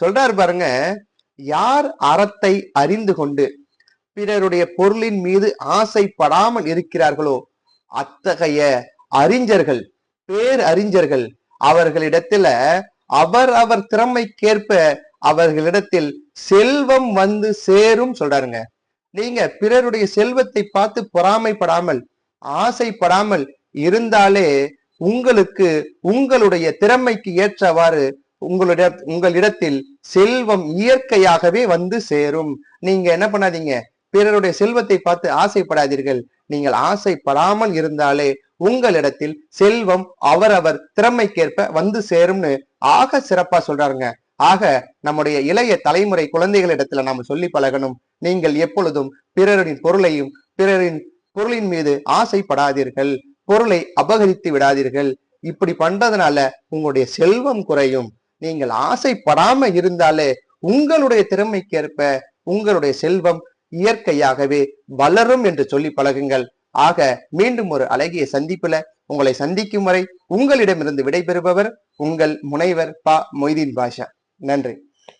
சொல்றாரு பாருங்க யார் அறத்தை அறிந்து கொண்டு பிறருடைய பொருளின் மீது ஆசைப்படாமல் இருக்கிறார்களோ அத்தகைய அறிஞர்கள் பேர் அறிஞர்கள் அவர்களிடத்துல அவர் அவர் திறமைக்கேற்ப அவர்களிடத்தில் செல்வம் வந்து சேரும் சொல்றாருங்க. நீங்க பிறருடைய செல்வத்தை பார்த்து பொறாமைப்படாமல் ஆசைப்படாமல் இருந்தாலே உங்களுக்கு உங்களுடைய திறமைக்கு ஏற்றவாறு உங்களுடைய உங்களிடத்தில் செல்வம் இயற்கையாகவே வந்து சேரும். நீங்க என்ன பண்ணாதீங்க. பிறருடைய செல்வத்தை பார்த்து ஆசைப்படாதீர்கள். நீங்கள் ஆசைப்படாமல் இருந்தாலே உங்களிடத்தில் செல்வம் அவரவர் திறமைக்கேற்ப வந்து சேரும்னு ஆக சிறப்பா சொல்றாருங்க. ஆக நம்முடைய இளைய தலைமுறை குழந்தைகளிடத்துல நாம சொல்லி பழகணும். நீங்கள் எப்பொழுதும் பிறரின் பொருளையும் பிறரின் பொருளின் மீது ஆசைப்படாதீர்கள். பொருளை அபகரித்து விடாதீர்கள். இப்படி பண்றதுனால உங்களுடைய செல்வம் குறையும். நீங்கள் ஆசைப்படாம இருந்தாலே உங்களுடைய திறமைக்கேற்ப உங்களுடைய செல்வம் இயற்கையாகவே வளரும் என்று சொல்லி பழகுங்கள். ஆக மீண்டும் ஒரு அழகிய சந்திப்புல உங்களை சந்திக்கும் வரை உங்களிடமிருந்து விடைபெறுபவர் உங்கள் முனைவர் பா மொய்தீன் பாஷா. நன்றி.